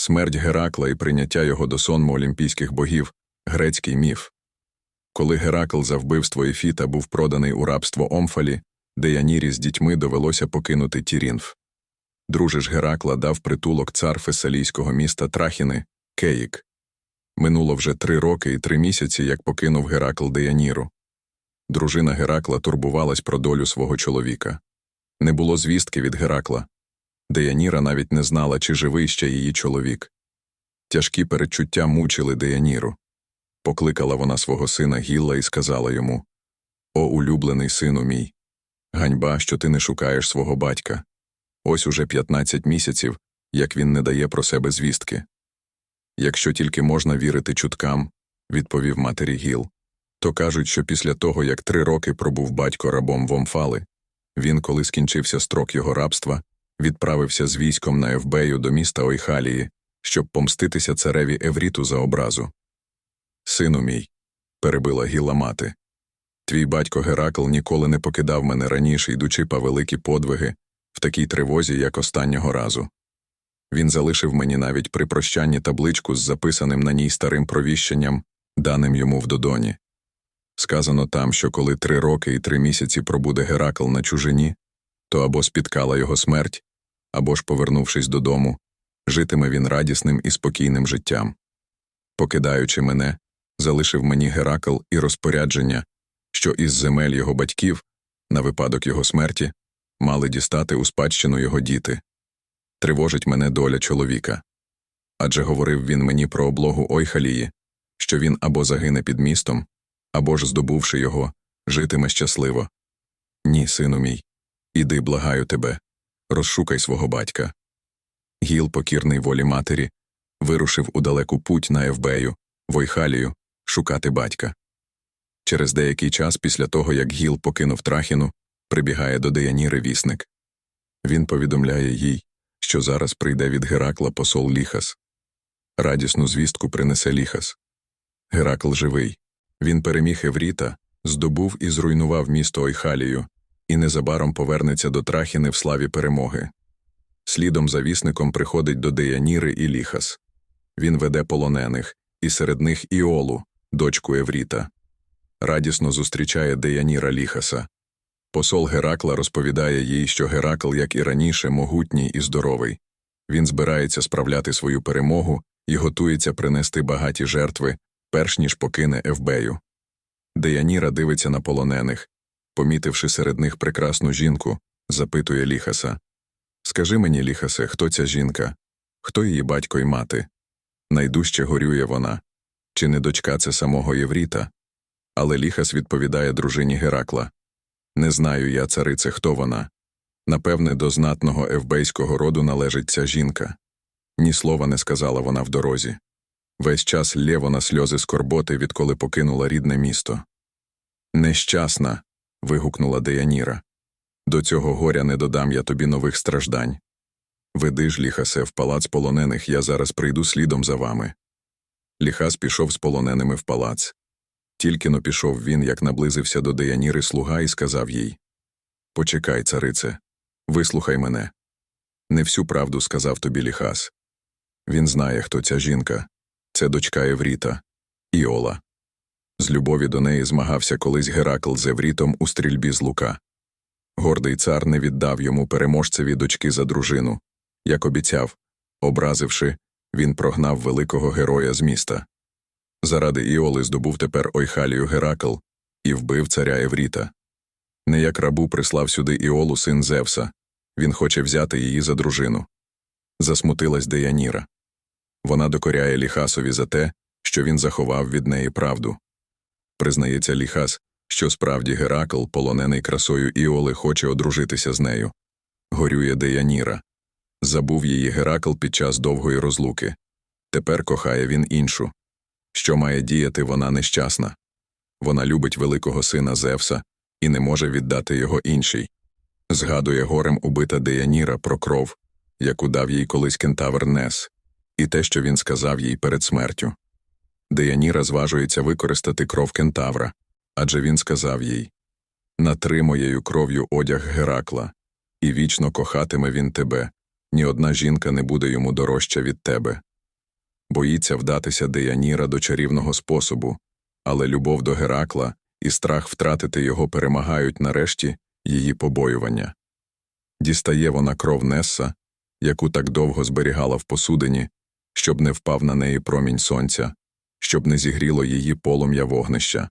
Смерть Геракла і прийняття його до сонму олімпійських богів грецький міф. Коли Геракл за вбивство Ефіта був проданий у рабство Омфалі, Деянірі з дітьми довелося покинути Тірінф. Дружиш Геракла дав притулок цар фесалійського міста Трахіни Кеїк. Минуло вже три роки і три місяці, як покинув Геракл Деяніру. Дружина Геракла турбувалась про долю свого чоловіка. Не було звістки від Геракла. Деяніра навіть не знала, чи живий ще її чоловік. Тяжкі передчуття мучили Деяніру. Покликала вона свого сина Гілла і сказала йому О, улюблений сину мій! Ганьба, що ти не шукаєш свого батька. Ось уже 15 місяців, як він не дає про себе звістки. Якщо тільки можна вірити чуткам, відповів матері Гіл, то кажуть, що після того, як три роки пробув батько рабом в Омфали, він, коли скінчився строк його рабства, відправився з військом на Евбею до міста Ойхалії, щоб помститися цареві Евріту за образу. Сину мій, перебила Гіла мати, твій батько Геракл ніколи не покидав мене раніше, йдучи по великі подвиги в такій тривозі, як останнього разу. Він залишив мені навіть при прощанні табличку з записаним на ній старим провіщенням, даним йому в Додоні. Сказано там, що коли три роки і три місяці пробуде Геракл на чужині, то або спіткала його смерть, або ж, повернувшись додому, житиме він радісним і спокійним життям. Покидаючи мене, залишив мені Геракл і розпорядження, що із земель його батьків, на випадок його смерті, мали дістати у спадщину його діти. Тривожить мене доля чоловіка. Адже говорив він мені про облогу Ойхалії, що він або загине під містом, або ж, здобувши його, житиме щасливо. Ні, сину мій, іди, благаю тебе, розшукай свого батька. Гіл, покірний волі матері, вирушив у далеку путь на Евбею, в Ойхалію, шукати батька. Через деякий час після того, як Гіл покинув Трахіну, прибігає до Деяніри вісник. Він повідомляє їй, що зараз прийде від Геракла посол Ліхас. Радісну звістку принесе Ліхас. Геракл живий. Він переміг Евріта, здобув і зруйнував місто Ойхалію, і незабаром повернеться до Трахіни в славі перемоги. Слідом за вісником приходить до Деяніри і Ліхас. Він веде полонених, і серед них Іолу, дочку Евріта. Радісно зустрічає Деяніра Ліхаса. Посол Геракла розповідає їй, що Геракл, як і раніше, могутній і здоровий. Він збирається справляти свою перемогу і готується принести багаті жертви, перш ніж покине Евбею. Деяніра дивиться на полонених. Помітивши серед них прекрасну жінку, запитує Ліхаса Скажи мені, Ліхасе, хто ця жінка? Хто її батько й мати? Найдужче горює вона. Чи не дочка це самого Євріта? Але Ліхас відповідає дружині Геракла Не знаю я, царице, хто вона. Напевне, до знатного евбейського роду належить ця жінка. Ні слова не сказала вона в дорозі. Весь час лє вона сльози скорботи, відколи покинула рідне місто. Нещасна. Вигукнула Деяніра. До цього горя не додам я тобі нових страждань. Веди ж, ліхасе, в палац полонених, я зараз прийду слідом за вами. Ліхас пішов з полоненими в палац. Тільки но пішов він, як наблизився до Деяніри слуга, і сказав їй Почекай, царице, вислухай мене. Не всю правду сказав тобі Ліхас. Він знає, хто ця жінка. Це дочка Евріта, Іола. З любові до неї змагався колись Геракл з Еврітом у стрільбі з лука. Гордий цар не віддав йому переможцеві дочки за дружину. Як обіцяв, образивши, він прогнав великого героя з міста. Заради Іоли здобув тепер Ойхалію Геракл і вбив царя Евріта. Не як рабу прислав сюди Іолу син Зевса, він хоче взяти її за дружину. Засмутилась Деяніра. Вона докоряє Ліхасові за те, що він заховав від неї правду. Признається Ліхас, що справді Геракл, полонений красою Іоли, хоче одружитися з нею. Горює Деяніра. Забув її Геракл під час довгої розлуки. Тепер кохає він іншу. Що має діяти, вона нещасна. Вона любить великого сина Зевса і не може віддати його іншій. Згадує горем убита Деяніра про кров, яку дав їй колись кентавр Нес, і те, що він сказав їй перед смертю. Деяніра зважується використати кров кентавра, адже він сказав їй Натри моєю кров'ю одяг Геракла, і вічно кохатиме він тебе, ні одна жінка не буде йому дорожча від тебе. боїться вдатися Деяніра до чарівного способу, але любов до Геракла і страх втратити його перемагають нарешті її побоювання. Дістає вона кров Несса, яку так довго зберігала в посудині, щоб не впав на неї промінь сонця, щоб не зігріло її полум'я вогнища.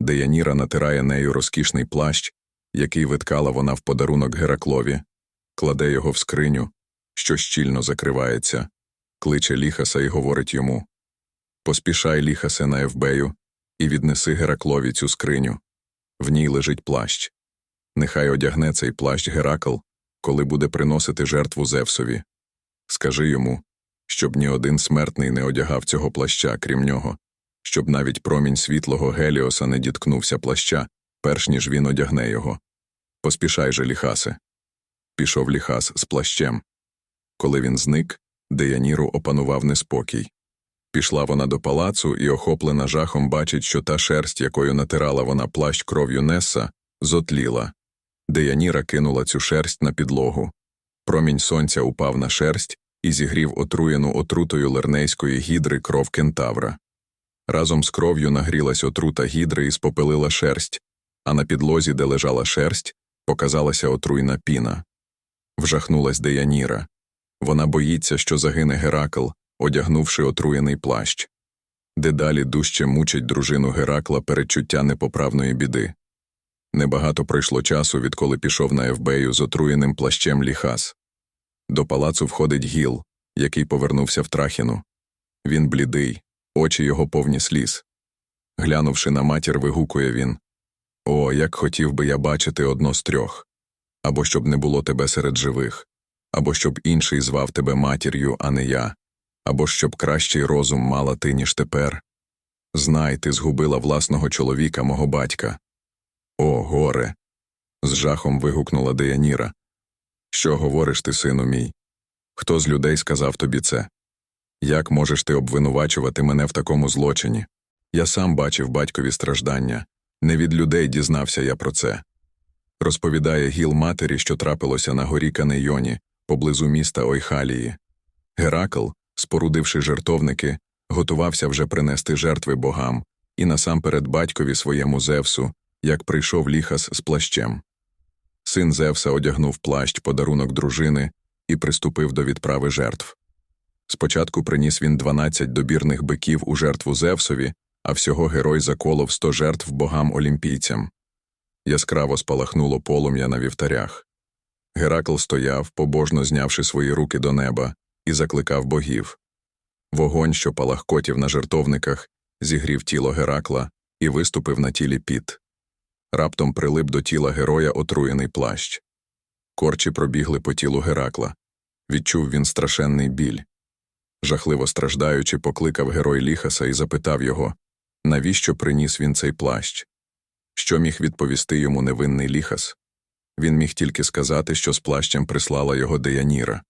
Деяніра натирає нею розкішний плащ, який виткала вона в подарунок Гераклові, кладе його в скриню, що щільно закривається, кличе Ліхаса і говорить йому Поспішай, Ліхасе, на Евбею, і віднеси Гераклові цю скриню. В ній лежить плащ. Нехай одягне цей плащ Геракл, коли буде приносити жертву Зевсові. Скажи йому, щоб ні один смертний не одягав цього плаща, крім нього, щоб навіть промінь світлого Геліоса не діткнувся плаща, перш ніж він одягне його. Поспішай же, Ліхасе. Пішов Ліхас з плащем. Коли він зник, Деяніру опанував неспокій. Пішла вона до палацу і, охоплена жахом, бачить, що та шерсть, якою натирала вона плащ кров'ю Несса, зотліла. Деяніра кинула цю шерсть на підлогу. Промінь сонця упав на шерсть і зігрів отруєну отрутою лернейської гідри кров кентавра. Разом з кров'ю нагрілась отрута гідри і спопилила шерсть, а на підлозі, де лежала шерсть, показалася отруйна піна. Вжахнулась Деяніра. Вона боїться, що загине Геракл, одягнувши отруєний плащ. Дедалі дужче мучить дружину Геракла передчуття непоправної біди. Небагато пройшло часу, відколи пішов на Евбею з отруєним плащем ліхас. До палацу входить гіл, який повернувся в трахіну. Він блідий, очі його повні сліз. Глянувши на матір, вигукує він О, як хотів би я бачити одно з трьох або щоб не було тебе серед живих, або щоб інший звав тебе матір'ю, а не я, або щоб кращий розум мала ти, ніж тепер. Знай, ти згубила власного чоловіка, мого батька. О, горе. з жахом вигукнула Деяніра. Що говориш ти, сину мій? Хто з людей сказав тобі це? Як можеш ти обвинувачувати мене в такому злочині? Я сам бачив батькові страждання, не від людей дізнався я про це. Розповідає гіл матері, що трапилося на горі Канейоні, поблизу міста Ойхалії. Геракл, спорудивши жертовники, готувався вже принести жертви богам і насамперед батькові своєму Зевсу, як прийшов ліхас з плащем. Син Зевса одягнув плащ подарунок дружини і приступив до відправи жертв. Спочатку приніс він дванадцять добірних биків у жертву Зевсові, а всього герой заколов сто жертв богам олімпійцям. Яскраво спалахнуло полум'я на вівтарях. Геракл стояв, побожно знявши свої руки до неба, і закликав богів. Вогонь, що палахкотів на жертовниках, зігрів тіло Геракла і виступив на тілі піт. Раптом прилип до тіла героя отруєний плащ. Корчі пробігли по тілу Геракла. Відчув він страшенний біль. Жахливо страждаючи, покликав герой Ліхаса і запитав його, навіщо приніс він цей плащ. Що міг відповісти йому невинний Ліхас? Він міг тільки сказати, що з плащем прислала його Деяніра.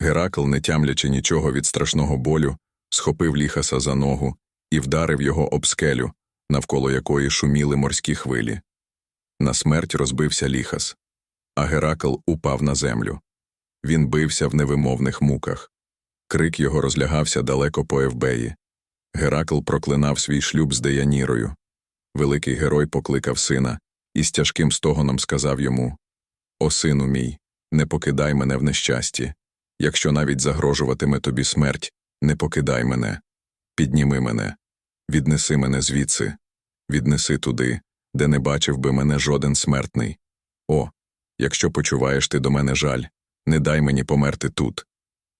Геракл, не тямлячи нічого від страшного болю, схопив Ліхаса за ногу і вдарив його об скелю, навколо якої шуміли морські хвилі. На смерть розбився Ліхас, а Геракл упав на землю. Він бився в невимовних муках. Крик його розлягався далеко по Евбеї. Геракл проклинав свій шлюб з Деянірою. Великий герой покликав сина і з тяжким стогоном сказав йому О, сину мій, не покидай мене в нещасті. Якщо навіть загрожуватиме тобі смерть, не покидай мене. Підніми мене, віднеси мене звідси, віднеси туди, де не бачив би мене жоден смертний. О, якщо почуваєш ти до мене жаль, не дай мені померти тут.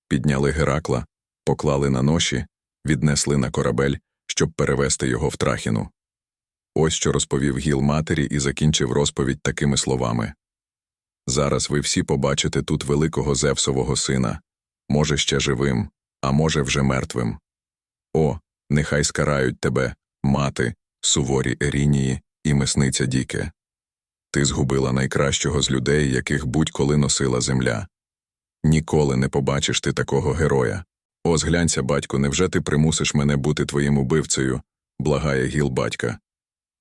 Підняли Геракла, поклали на ноші, віднесли на корабель, щоб перевести його в трахіну. Ось що розповів гіл матері і закінчив розповідь такими словами Зараз ви всі побачите тут великого Зевсового сина, може, ще живим, а може, вже мертвим. О, нехай скарають тебе, мати, суворі Ерінії і месниця Діке. Ти згубила найкращого з людей, яких будь-коли носила земля. Ніколи не побачиш ти такого героя. О, зглянься, батьку, невже ти примусиш мене бути твоїм убивцею? благає гіл батька.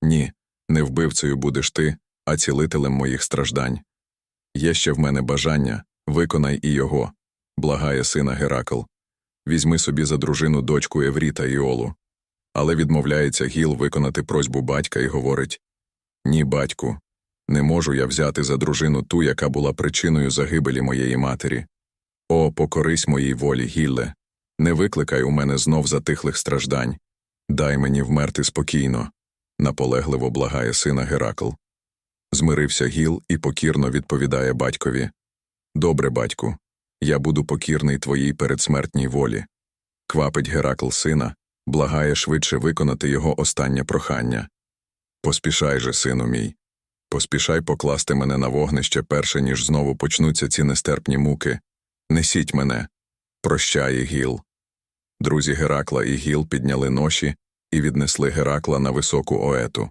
Ні, не вбивцею будеш ти, а цілителем моїх страждань. Є ще в мене бажання, виконай і його, благає сина Геракл. Візьми собі за дружину дочку Евріта Іолу. Але відмовляється Гіл виконати просьбу батька і говорить Ні, батьку, не можу я взяти за дружину ту, яка була причиною загибелі моєї матері. О, покорись моїй волі, Гілле, не викликай у мене знов затихлих страждань. Дай мені вмерти спокійно, наполегливо благає сина Геракл. Змирився Гіл і покірно відповідає батькові Добре, батьку, я буду покірний твоїй передсмертній волі. Квапить Геракл сина, благає швидше виконати його останнє прохання. Поспішай же, сину мій, поспішай покласти мене на вогнище перше, ніж знову почнуться ці нестерпні муки. Несіть мене. Прощає Гіл. Друзі Геракла і Гіл підняли ноші і віднесли Геракла на високу оету.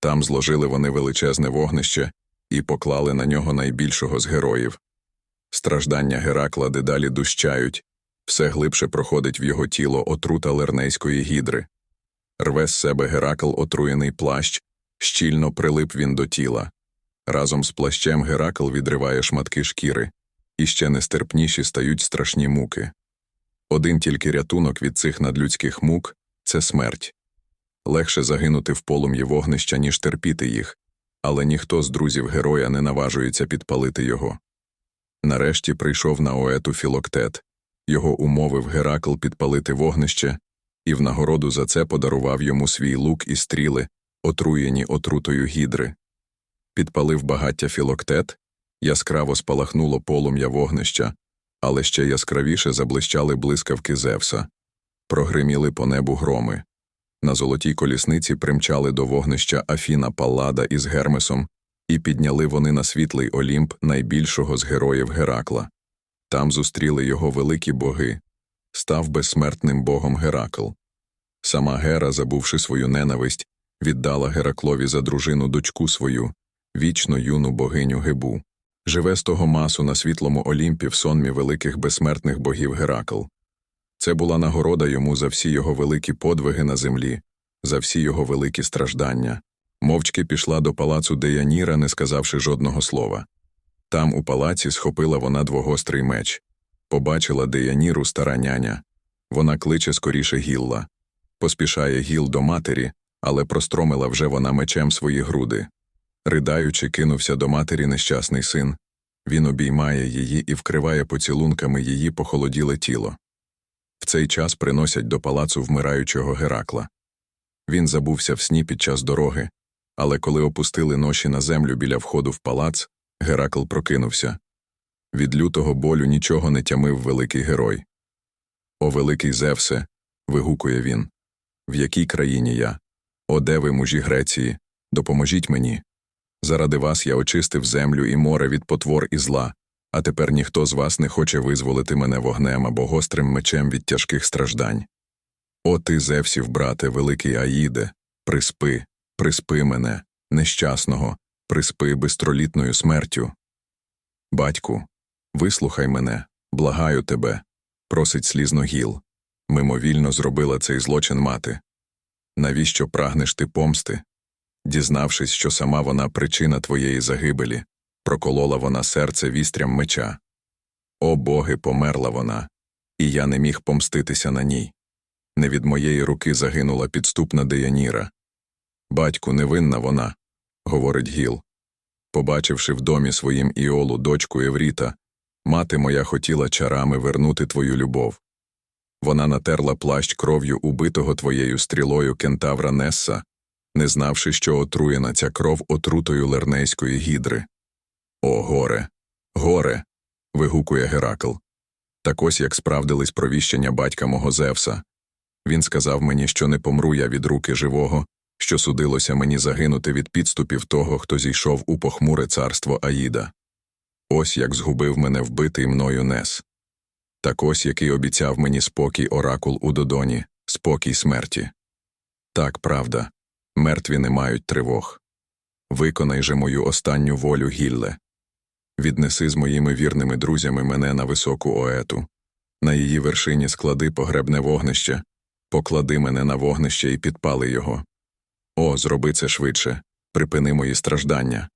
Там зложили вони величезне вогнище і поклали на нього найбільшого з героїв. Страждання Геракла дедалі дущають, все глибше проходить в його тіло отрута лернейської гідри. Рве з себе Геракл отруєний плащ, щільно прилип він до тіла. Разом з плащем Геракл відриває шматки шкіри, і ще нестерпніші стають страшні муки. Один тільки рятунок від цих надлюдських мук це смерть. Легше загинути в полум'ї вогнища, ніж терпіти їх, але ніхто з друзів героя не наважується підпалити його. Нарешті прийшов на оету Філоктет, його умовив Геракл підпалити вогнище, і в нагороду за це подарував йому свій лук і стріли, отруєні отрутою гідри. Підпалив багаття Філоктет, яскраво спалахнуло полум'я вогнища, але ще яскравіше заблищали блискавки Зевса. Прогриміли по небу громи. На золотій колісниці примчали до вогнища Афіна Паллада із Гермесом, і підняли вони на світлий Олімп найбільшого з героїв Геракла. Там зустріли його великі боги. Став безсмертним богом Геракл. Сама Гера, забувши свою ненависть, віддала Гераклові за дружину дочку свою, вічно юну богиню Гебу. Живе з того масу на світлому Олімпі в сонмі великих безсмертних богів Геракл. Це була нагорода йому за всі його великі подвиги на землі, за всі його великі страждання. Мовчки пішла до палацу Деяніра, не сказавши жодного слова. Там, у палаці, схопила вона двогострий меч. Побачила Деяніру стара няня. Вона кличе скоріше гілла. Поспішає гіл до матері, але простромила вже вона мечем свої груди. Ридаючи, кинувся до матері нещасний син. Він обіймає її і вкриває поцілунками її похолоділе тіло. В цей час приносять до палацу вмираючого Геракла. Він забувся в сні під час дороги, але коли опустили ноші на землю біля входу в палац, Геракл прокинувся. Від лютого болю нічого не тямив великий герой. О, великий Зевсе. вигукує він. В якій країні я? О, де ви, мужі Греції? Допоможіть мені. Заради вас я очистив землю і море від потвор і зла, а тепер ніхто з вас не хоче визволити мене вогнем або гострим мечем від тяжких страждань. О ти, Зевсів, брате, великий Аїде, приспи, приспи мене, нещасного, приспи бистролітною смертю. Батьку, вислухай мене, благаю тебе, просить слізно гіл. Мимовільно зробила цей злочин мати. Навіщо прагнеш ти помсти? Дізнавшись, що сама вона причина твоєї загибелі, проколола вона серце вістрям меча. О боги, померла вона, і я не міг помститися на ній. Не від моєї руки загинула підступна Деяніра. Батьку, невинна вона, говорить Гіл. Побачивши в домі своїм Іолу дочку Евріта, мати моя хотіла чарами вернути твою любов. Вона натерла плащ кров'ю убитого твоєю стрілою кентавра Несса, не знавши, що отруєна ця кров отрутою лернейської гідри. О, горе, горе. вигукує Геракл. Так ось як справдились провіщення батька мого Зевса. Він сказав мені, що не помру я від руки живого, що судилося мені загинути від підступів того, хто зійшов у похмуре царство Аїда. Ось як згубив мене вбитий мною Нес. Так ось який обіцяв мені спокій оракул у Додоні, спокій смерті. Так, правда, мертві не мають тривог. Виконай же мою останню волю, Гілле. Віднеси з моїми вірними друзями мене на високу оету. На її вершині склади погребне вогнище, поклади мене на вогнище і підпали його. О, зроби це швидше, припини мої страждання.